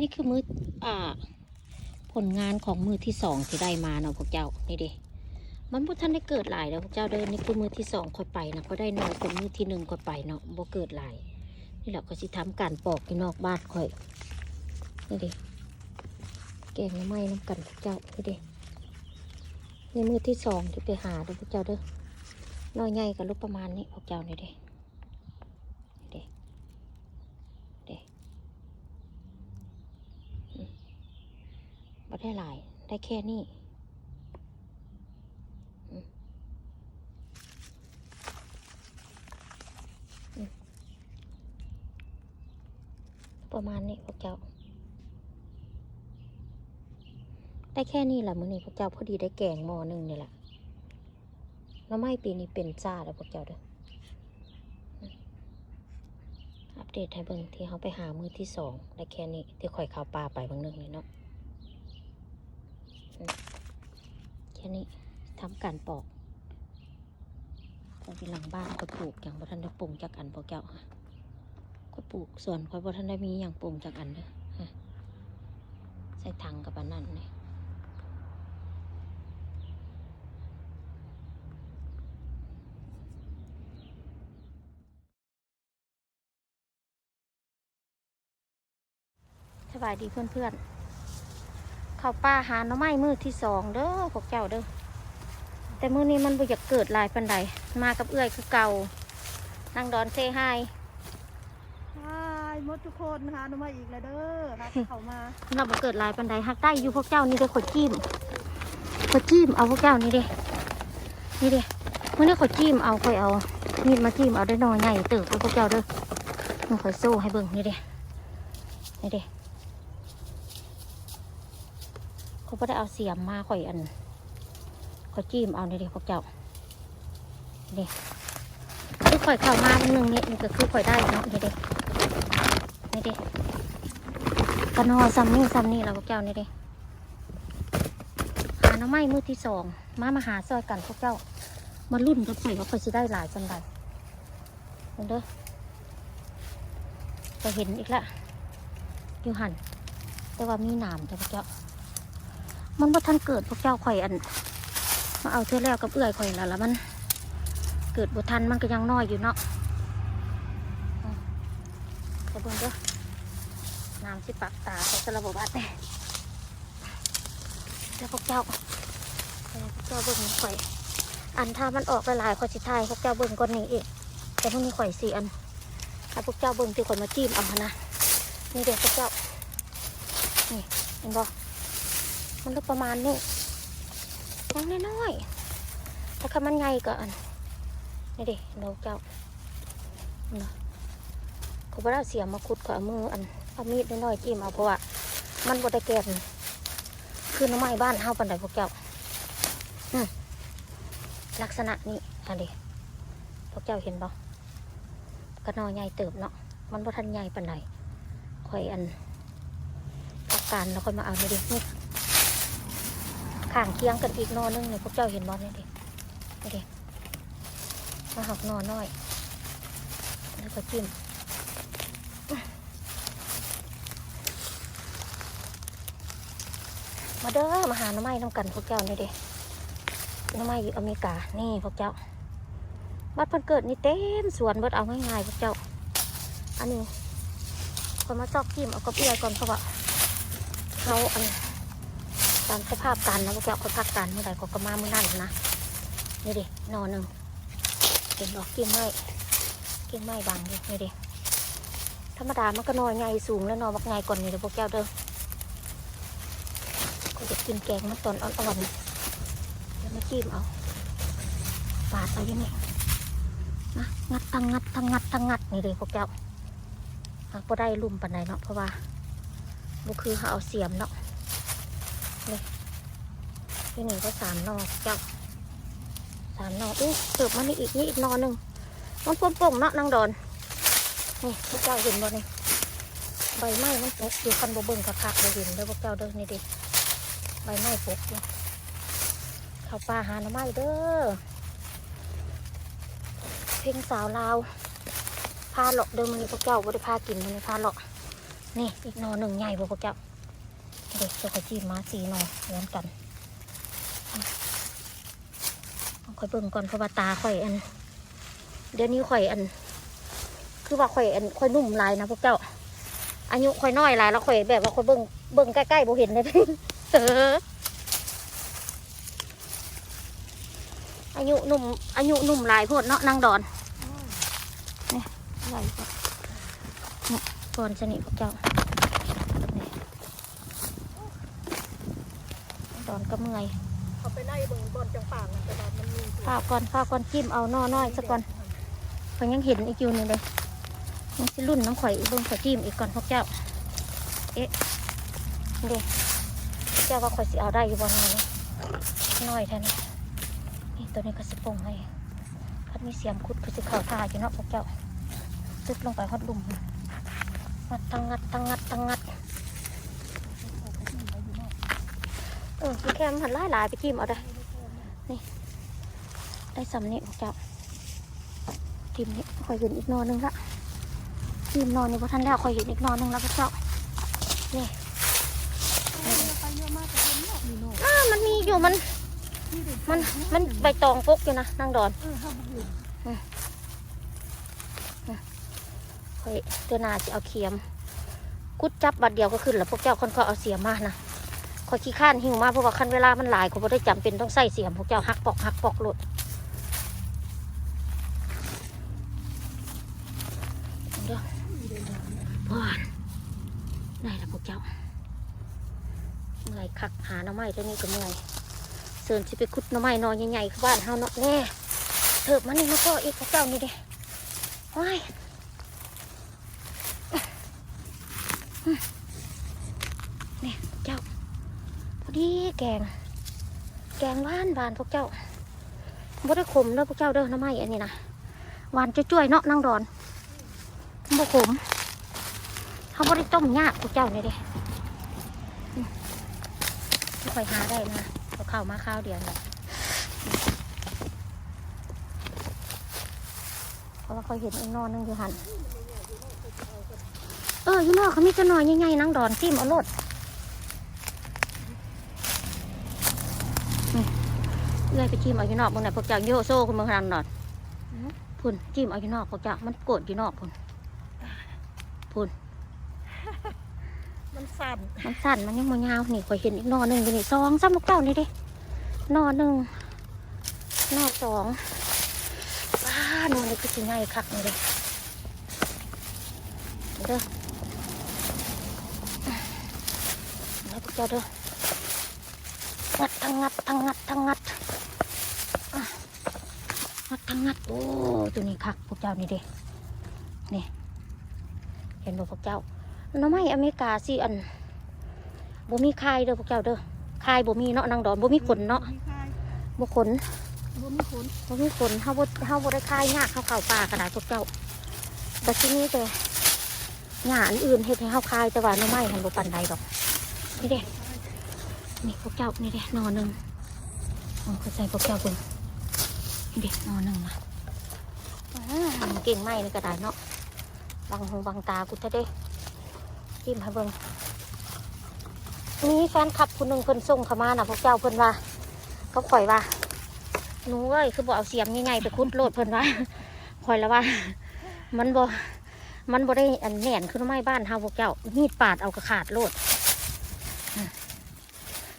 นี่คือมืออ่า ผลงานของมือที่สองที่ได้มาเนาะพวกเจ้า นี่เด้มันบ่ทันได้เกิดหลายแล้วพวกเจ้าเดินนี่คือมือที่สองค่อยไปนะก็ได้น้อยกว่ามือที่หนึ่งค่อยไปเนาะบ่เกิดหลาย นี่แหละก็สิทำการปอกอยู่นอกบ้านค่อย นี่เด้แกงหน่อไม้น้ำกันพวกเจ้า นี่เด้นี่มือที่สองที่ไปหาเด้อพวกเจ้าเด้อน้อยใหญ่กับลูกประมาณนี้พวกเจ้านี่เด้เด้เด้อืม บ่ได้หลาย ได้แค่นี้ประมาณนี้พวกเจ้า ได้แค่นี้แหละมื้อนี้พวกเจ้าพอดีได้แกงหม้อหนึ่งนี่แหละแล้วไม่ปีนี้เป็นจ้าแล้วพวกเจ้าเด้ออืมอัปเดตให้เบิ่งที่เขาไปหามือที่สองได้แค่นี้ที่ข่อยข่าวปลาไปบางนึงนี่เนาะ แค่นี้ทำการปอกตอนที่หลังบ้านข่อยปลูกอย่างบ่ทันได้ปลูกจากอันพวกเจ้าค่ะข่อยปลูกส่วนข่อยบ่ทันได้มีอย่างปลูกจากอันเด้อใส่ถังกับอันนั้นนี่สบายดีเพื่อนๆ เข้าป่าหาหน่อไม้มือที่สองเด้อพวกเจ้าเด้อแต่มื้อนี้มันบ่อยากเกิดหลายปันใดมากับเอื้อยคือเก่านั่งดอนเซไฮใช่มดทุกคนนะคะหนูมาอีกแล้วเด้อรักเขามาเราบ่เกิดหลายปันใดฮักได้อยู่พวกเจ้านี่เด้อขอยจิ้มขอยจิ้มเอาพวกเจ้านี่เด้นี่เด้มื้อนี้ขอยจิ้มเอาข่อยเอามีดมาจิ้มเอาได้หน่อใหญ่เติบเด้อพวกเจ้าเด้อมันข่อยโซ่ให้เบิ่งนี่เด้นี่เด้ เขาบ่ได้เอาเสียมมาข่อยอันข่อยจิ้มเอานี่เด้พวกเจ้าเนี่คือข่อยเข้ามาหนึ่งนี่นี่ก็คือข่อยได้เนาะนี่เด้นี่เด้กันอซัมนี่ซัมนี่เราพวกเจ้านี่เด้หาหน้ำไม้มือที่สองมามาหาซอยกันพวกเจ้า มารุ่นกันไปว่าเขาจะได้หลายจังไดเห็นเด้อจะเห็นอีกละอยู่หันแต่ว่ามีหนามจ้ะพวกเจ้า มันบ่ทันเกิดพวกเจ้าข่อยอัน มาเอาเท่าแล้วกับเอื้อยข่อยแล้วแล้วมัน เกิดบ่ทันมันก็ยังน้อยอยู่เนาะอืมแต่เบิ่งเด้อน้ำสิปักตาเขาจะระบบบัดเนี่ยเดี๋ยวพวกเจ้าเดี๋ยวพวกเจ้าเบิ่งข่อย อันถ้ามันออกหลายๆข่อยสิทายพวกเจ้าเบิ่งก่อนนี่อีกแต่พวกนี้ข่อยสี่อันถ้าพวกเจ้าเบิ่งที่ข่อยมาจิ้มเอาหั้นนะนี่เด็กพวกเจ้านี่เห็นบ่ มันก็ประมาณนี้ยังน้อยๆถ้าคันมันใหญ่ก็อันนี่เด็กเราเจ้าเนาะเขาบ่ได้เอาเสียมมาขุดก็เอามืออันเอามีดน้อยๆจิ้มเอาเพราะว่ามันบ่ได้แก่นคือน้ำไม้บ้านเฮาปันใดพวกเจ้าอืมลักษณะนี้อันนี้พวกเจ้าเห็นบ่กระนอใหญ่เติบเนาะมันบ่ทันใหญ่ปันใดค่อยอันพักการแล้วค่อยมาเอานี่ดินี่ ข้างเคียงกันอีกนอนึงเนี่ยพวกเจ้าเห็นบ่นี่ดินี่ดิมาหักนอน้อย แล้วก็จิ้มมาเด้อมาหาน้ำไม้น้ำกันพวกเจ้านี่เด้หน้ำไม้อยู่อเมริกา นี่พวกเจ้าบัดเพิ่นเกิดนี่เต็มสวนเบิดเอาง่ายๆพวกเจ้า อันนี้คนมาจอกจิ้มเอากระเบียก่อนเพราะว่าเขาอัน ตามสภาพกันนะพวกแกเจ้าคนพักกันเมื่อไหร่ก็กมาเมื่อนั้นนะ นี่ดินอนหนึ่งเป็นดอกกิ้งไม้กิ้งไม้บางดินี่ดิธรรมดามันก็นอนใหญ่สูงแล้วนอนบักใหญ่ก่อนนี่เด้อพวกเจ้าเด้อก็จะกินแกงมันตอนอ่อนๆแล้วมาจิ้มเอาปาดเอาอย่างนี้นะงัดทั้งงัดทั้งงัดทั้งงัดนี่เลยพวกเจ้าหากพอได้ลุ่มปันไหนเนาะเพราะว่าบุคือเขาเอาเสียมเนาะ นี่ที่นี่ก็สามนอเจ้าสามนออู้เสิร์ฟมานี่อีกนี่อีกนอหนึ่งมันปงๆเนาะนางดอนนี่พวกเจ้าเห็นบ่นี่ใบไม้มันปกอยู่คันบ่เบิ่งคักๆบ่เห็นเด้อพวกเจ้าเด้อนี่ดิใบไม้ปกอยู่เข้าป่าหาหน่อไม้เด้อเพลงสาวลาวพาเลาะเดิมมันนี้พวกเจ้าบ่ได้พากินมันนี้พาเลาะนี่อีกนอหนึ่งใหญ่บ่พวกเจ้า เด็กจะขอจีบมาสี่หนอเหมือนกันเอาค่อยเบิ่งก่อนเพราะว่าตาข่อยอัน เดี๋ยวนี้ข่อยอัน คือว่าข่อยอันข่อยนุ่มหลายนะพวกเจ้า อายุข่อยน้อยหลายแล้วข่อยแบบว่าข่อยเบิ่งเบิ่งใกล้ๆบ่เห็นเลยเอออายุหนุ่มอายุหนุ่มหลายโพดเนาะนางดอนไหลก่อนเนี่ยก่อนสนิทพวกเจ้านี่ดอน ก็เมื่อยเขาไปไล่เบิ่งบอลจังป่างนะแต่ว่ามันมีข้าวก่อนข้าวก่อนจิ้มเอาน้อน้อยสักก่อนข่อยยังเห็นอีกอยู่นี่เลยยังสิรุ่นน้ำข่อยอีกเบิ่งข่อยจิ้มอีกก่อนพวกเจ้า เอ๊ะเด็กเจ้าว่าข่อยสิเอาได้อยู่บ่น้อยนี่น้อยแท้นี่นี่ตัวนี้ก็สิปงให้พัดมีเสียมคุดคือสิเข่าท่าอยู่เนาะพวกเจ้าซึกลงไปฮอดลุ่มงัดตั้งงัดตั้งงัดตั้งงัด เออพี่แคมหันหลายหลายไปจิ้มเอาได้ได้สำเนียงของเจ้าทีมนี้คอยเห็นอีกนอนหนึงละทีมนอนในพระท่านแล้วคอยเห็นอีกนอนหนึงแล้วพระเจ้า นี่ไปเยอะมากแต่เป็นนอกนี่เนาะอ่ามันมีอยู่มัน มัน มันใบตองปกอยู่นะนางดอนเออห้ามบุกคอยเตือนาจะเอาเขียม กุดจับบัดเดียวก็ขึ้นแล้วพวกเจ้าคนเขาเอาเสียมมานะ คอยขี้ข้านหิวมากเพราะว่าคันเวลามันหลายก็บ่ได้จำเป็นต้องใส่เสียมพวกเจ้าหักปอกหักปอกหลุดเดี๋ยวพอนได้แล้วพวกเจ้าเมื่อยคักหาหน่อไม้ตัวนี้ก็เมื่อยเสิร์นสิไปขุดหน่อไม้นอนใหญ่ๆคือบ้านเฮาเนาะแน่เถิบมานี่มาก็อีกพวกเจ้านี่เด้ว้ายนี่เจ้า พอดี แกง แกงหวานหวานพวกเจ้าบ่ได้ขมเด้อพวกเจ้าเด้อน้ำไม้อันนี้นะหวานจ้วยๆเนาะนางดอนบ่ขมเขาบ่ได้ต้มยากพวกเจ้าเนี่เด้อไม่ค่อยหาได้นะเอาเข้าวมาข้าวเดียวเนี่ยเพราะว่าเขาเห็นอีกนอนหนึงอยู่หันเออยู่นอกเขามีจะนอนใหญ่ๆนางดอนจิ้มเอาโลด เอื้อยไปจิ้มเอาอยู่นอกบางไหนพวกเจ้าโยโซ่คุณเมืองนันนอดพุ่นจิ้มเอาอยู่นอกพวกเจ้ามันโกรธอยู่นอกพุ่นพุ่นมันสั่นมันสั่นมันยังมายาวนี่ข่อยเห็นอีกหนอหนึ่งอยู่นี่สองสามพวกเจ้านี่เดิหนอหนึ่งหนอสองว้าหนอนี่คือสิง่ายคักนี่เลยเด้อแล้วพวกเจ้าเด้องัดทั้งงัดทั้งงัดทั้งงัด งัดทั้งงัดโอ้ตัวนี้คักพวกเจ้านี่เด้นี่เห็นบ่พวกเจ้าหน้ำไม้อเมริกาสิอันบ่มีคายเด้อพวกเจ้าเด้อคายบ่มีเนาะนางดอนบ่มีขนเนาะมีคายบ่ขนบ่มีขนบ่มีขนเฮาบ่เฮาบ่ได้คายยากเข้าเข้าป่ากระดาษพวกเจ้าแต่ที่นี้แต่หญ้าอันอื่นเฮ็ดให้เฮาคายแต่ว่าหน้ำไม้หันบ่ปานใดดอกนี่เด้นี่พวกเจ้านี่เด้หนอหนึงเอาเข้าใจพวกเจ้าเบิ่งนี่ เด้หนอนหนึ่งนะอ่าเก่งไหมนี่ก็ได้เนาะบังหูบังตากูจะได้จิ้มให้เบิ่งมีแฟนคลับคนหนึ่งเพิ่นส่งเข้ามาน่ะพวกเจ้าเพิ่นว่าเขาข่อยว่าหนูเอ้ยคือบ่เอาเสียมใหญ่ๆไปคุดโลดเพิ่นว่าข่อยและว่า มันบ่มันบ่ได้อันแหน่นคือไม้บ้านเฮาพวกเจ้ามีดปาดเอากระขาดโลด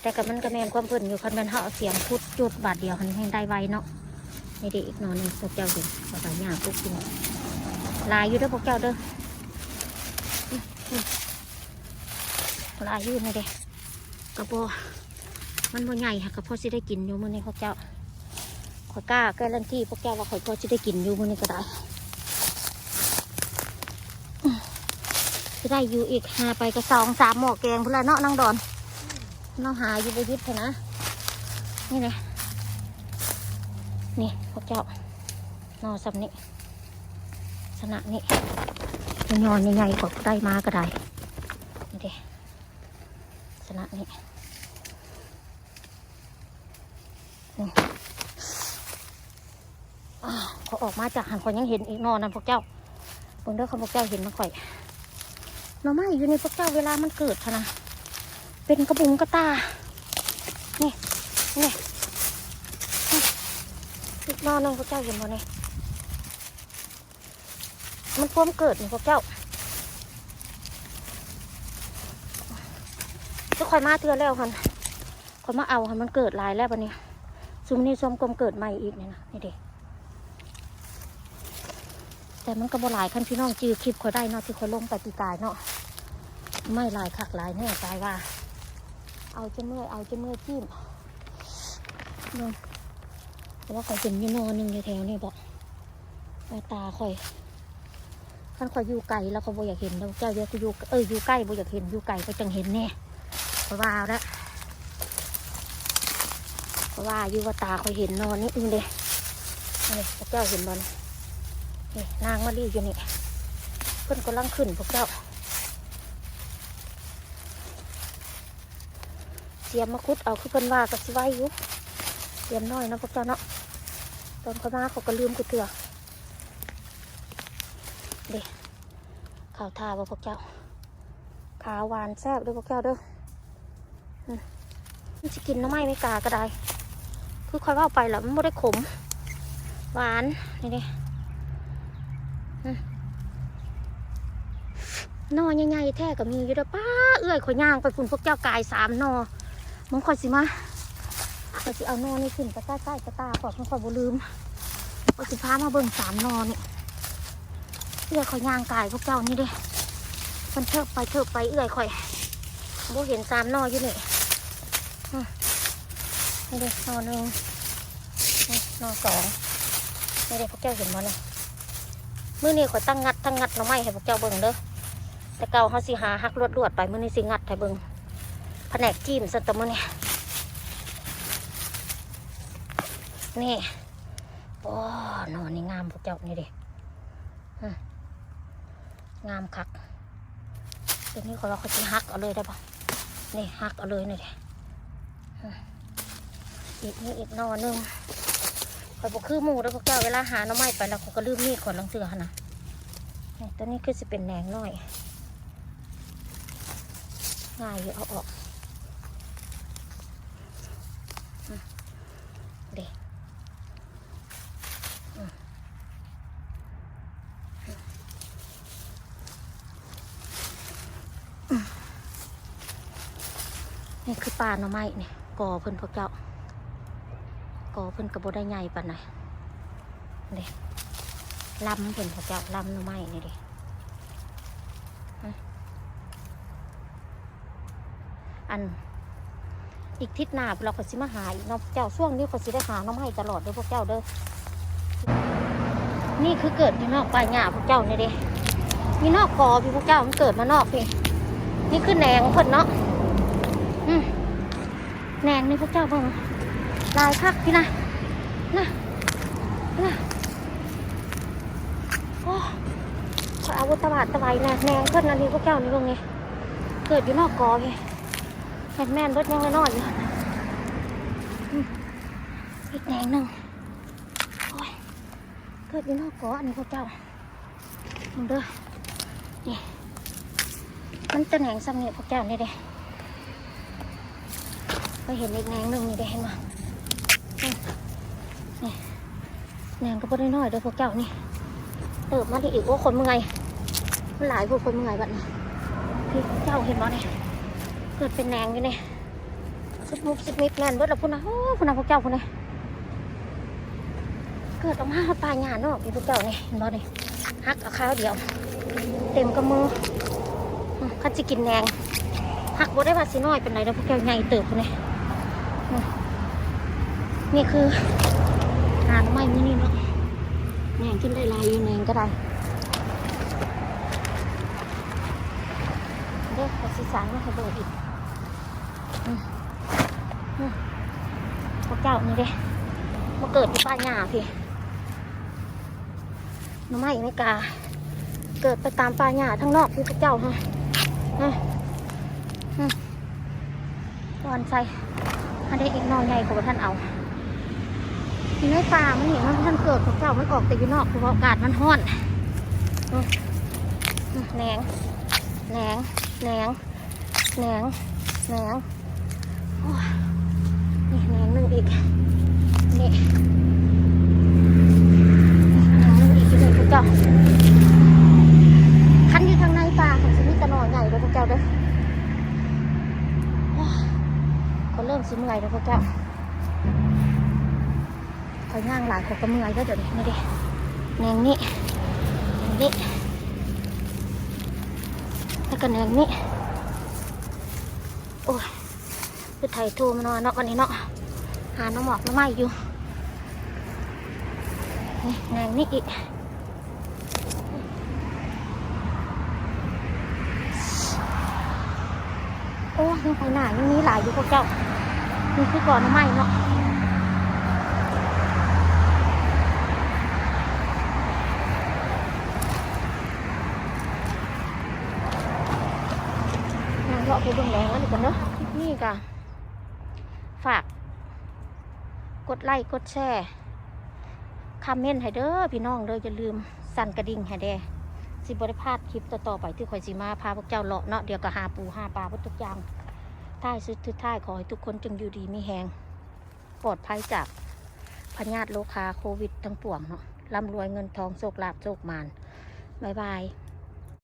แต่กับมันก็แมนความเพิ่นอยู่คันแมนเฮาเอาเสียมคุดจุดบาดเดียวหันให้ได้ไวเนาะ นี่เด็กอีกหนอนหนึงพวกเจ้าเห็นภาษาหยาพวกกินลายอยู่เด้อพวกเจ้าเด้อลายอยู่นี่เด้กระโปมันบ่ใหญ่ค่ะกระเพาะสิได้กินอยู่มื้อนี้พวกเจ้าข่อยกล้าแก้ลันที่พวกเจ้าว่าข่อยพอสิได้กินอยู่มื้อนี้ก็ได้อื้อสิได้อยู่อีกหาไปก็สองสามหม้อแกงพุ่นละเนาะนางดอนเนาะหาอยู่ไปยึดเถอะนะนี่เลย นี่พวกเจ้านอนสำนี้สนะนี่นอนใหญ่ๆกว่าได้มาก็ได้นี่เด้สนะนี่อืมอ้าวเขาออกมาจากหันคนยังเห็นอีกนอนนั่นพวกเจ้าเบิ่งเด้อเขาพวกเจ้าเห็นมาข่อยหน่อไม้อยู่ในพวกเจ้าเวลามันเกิดนะเป็นกระบุงกระตา นี่นี่ นอหนึงพวกเจ้าเห็นบ่เนี่ยมันพร้อมเกิดนี่พวกเจ้าจะคอยมาเทือแล้วคันคอยมาเอาคันมันเกิดลายแล้วบันนี้ซุมนี่ส้มกลมเกิดใหม่อีกเนี่ยนะนี่เด็กแต่มันก็บ่หลายคันพี่น้องจือคลิปคอยได้เนาะที่คอยลงไปปีกายเนาะไม่หลายคักหลายแน่ใจว่า เอาจนเมื่อยเอาจนเมื่อยจิ้ม เนาะแต่ว่าคอยเห็นอยู่นอนหนึ่งอยู่แถวนี่บอกว่าตาคอยคันคอยอยู่ไกลแล้วก็บ่อยากเห็นแล้วเจ้าเยอะก็อยู่เอออยู่ใกล้บ่อยากเห็นอยู่ไกลก็จังเห็นแน่เพราะว่าเอาละเพราะว่าอยู่ว่าตาคอยเห็นนอนนี่อึ้งเลยนี่พวกเจ้าเห็นบอลนี่นางมาลีอยู่นี่เพิ่อนกำลังขึ้นพวกเจ้าเตรียมมาคุดเอาคือเพิ่อนว่าก็สิไว้อยู่ รียมน้อยนะพวกเจ้าเนาะตอนเขามาเขาก็ลืมกูเถื่อเด็ข่าวทาบ่พวกเจ้าขาวหวานแซ่บด้อพวกเจ้าเด้อมันจะกินน้ำไม้ไม่กาก็ได้ คือคอยว่าไปแล้วมันไม่ได้ขม หวานนี่ด้อืมหนอใหญ่ๆแท้ก็มีอยู่ด้ป้าเอื้อยขอยย่างไปฝุ่นพวกเจ้ากายสามนอมึงคอยสิมา อยสิเอานอนี่ขึ้นไปใต้ใต้กระตาก่อนมึงคอยบ่ลืมคอยสิพามาเบิ่งสามนอนนี่เอื้อยคอยย่างกายพวกเจ้านี่เด้มันเถิบไปเถิบไปเอื้อยคอยบ่เห็นสามนอนอยู่นี่อืมนี่เด้นอนหนึ่งนี่นสองนี่เด้พวกเจ้าเห็นบ่เนี่ยมื้อนี้คอยตั้งงัดตั้งงัดหน่อไม้ให้พวกเจ้าเบิ่งเด้อแต่เก่าเขาสิหาหักลวดๆไปมื้อนี้สิงัดให้เบิ่งแผนกจิ้มสตอมือเนี่ย นี่โอ้นอนนี่งามพวกเจ้านี่ดิอืมงามคักตัวนี้เขาเราเขาจะหักเอาเลยได้ปะนี่หักเอาเลยนี่ดิอืมอีกนี่อีกนอหนึงคอยบอกคือหมูแล้วพวกเจ้าเวลาหาน่อไม้ไปแล้วเขาก็ลืมมีดขอนลังเสือนะตัวนี้คือจะเป็นแหนงน้อยง่ายอยู่เอาออก เด็นี่คือ ปลาหน่อไม้นี่กอเพิ่นพวกเจ้ากอเพิ่นกระโบได้ใหญ่ปานไหนเด็ลำเพิ่นพวกเจ้าลำหน่อไม้นี่เด็อันอีกทิศหน้าเราก็สิมาหาอีกเนาะเจ้าช่วงนี้ก็สิได้หาน้องไม้ตลอดเด้อพวกเจ้าเด้อนี่คือเกิดอยู่นอกป่าหญ้าพวกเจ้าเนี่เด้มีนอกกอพี่พวกเจ้ามันเกิดมานอกพี่นี่คือแหนงเพิ่นเนาะ แนงนี่พวกเจ้าเบิ่งลายคักพี่นะนะนะโอ้ขอเอาวุธตบาดตะไบนะแนงเพิ่นอันนี้พวกเจ้านี่เบิ่งนี่เกิดอยู่นอกกอพี่แม่นแม่นรถยังไม่นอนอยู่อืมอีกแนงหนึ่งโอ้ยเกิดอยู่นอกกาะอันนี้พวกเจ้ามึงเด้อนี่มันจะแหนงซ้ำเนี่ยพวกเจ้านี่เด้ไปเห็นอีกแนงหนึ่งนี่เด้เห็นไหมอืมนี่แนงก็บ่ได้น้อยเด้อพวกเจ้านี่เติบมาที่อีกโอ้คนเมื่อยมันหลายพวกคนเมื่อยแบบนี้พี่เจ้าเห็นมั้ยเกิดเป็นแนงอยู่เนี่ยสิบมุกสิบมิตแม่นเบิดแล้วพุ่นนะโอ้พุ่นนะพวกเจ้าพุ่นนะเกิดออกมาปลายหยาเนาะพี่พวกเจ้านี่เห็นบ่นี่ฮักเอาข้าวเดียว เต็มกระมืออืมคันสิกินแนงฮักบ่ได้ว่าสิน้อยเป็นไรแล้วพวกเจ้าใหญ่เติบพุ่นนี่อืม นี่คือหานไม้มื้อนี้เนาะแหนงกินได้ลายอยู่แหนงก็ได้เด้อขอสิสารมาให้เบิดอีกพวกเจ้านี่เด้มาเกิดที่ป้าหญ้าพี่น้ำไม้ไม่กาเกิดไปตามป่าหญ้าทั้งนอกพี่พวกเจ้าฮะฮะฮะตอนใส่ อันได้อีกหนอใหญ่กว่าท่านเอาอยู่ในป่ามันเห็นมันท่านเกิดพวกเจ้ามันออกแต่อยู่นอกเพราะอากาศมันร้อนแหนงแหนงแหนงแหนงแหนงนี่แหนงหนึ่งอีกนี่แหนงหนึ่งอีกอยู่เลยพวกเจ้าคันอยู่ทางในป่าของสิมีแตะนอใหญ่เลยพวกเจ้าเด้อย ก็เริ่มสิเมื่อยแล้วพวกเจ้าคอยย่างหลายขาก็เมื่อยแล้วเดี๋ยวนี้นี่ดิแนงนี่แนงนี่แล้วก็แนงนี่โอ้ยคือไถโทรมานอนเนาะวันนี้เนาะหาน้ำหมอกน้ำไม้อยู่นี่แนงนี่อีก ยยังไปหนายังมีหลายอยู่พวกเจ้านี่คือก่อนน้ำไม้เนาะงานเลาะไปเบิ่งแรงแล้วนี่กันเนาะคลิปนี้กะฝาก กดไลค์กดแชร์คอมเมนต์ให้เด้อพี่น้องเด้ออย่าลืมสั่นกระดิ่งให้แด่สิบริพาดคลิปต่อๆไปที่ข่อยสิมาพาพวกเจ้าเลาะเนาะเดี๋ยวก็หาปูหาปลาพวกทุกอย่าง ท้ายสุดท้ายขอให้ทุกคนจงอยู่ดีมีแหงปลอดภัยจากพญาติโรคาโควิดทั้งปวงเนาะร่ำรวยเงินทองโชคลาภโชคมานบ๊ายบาย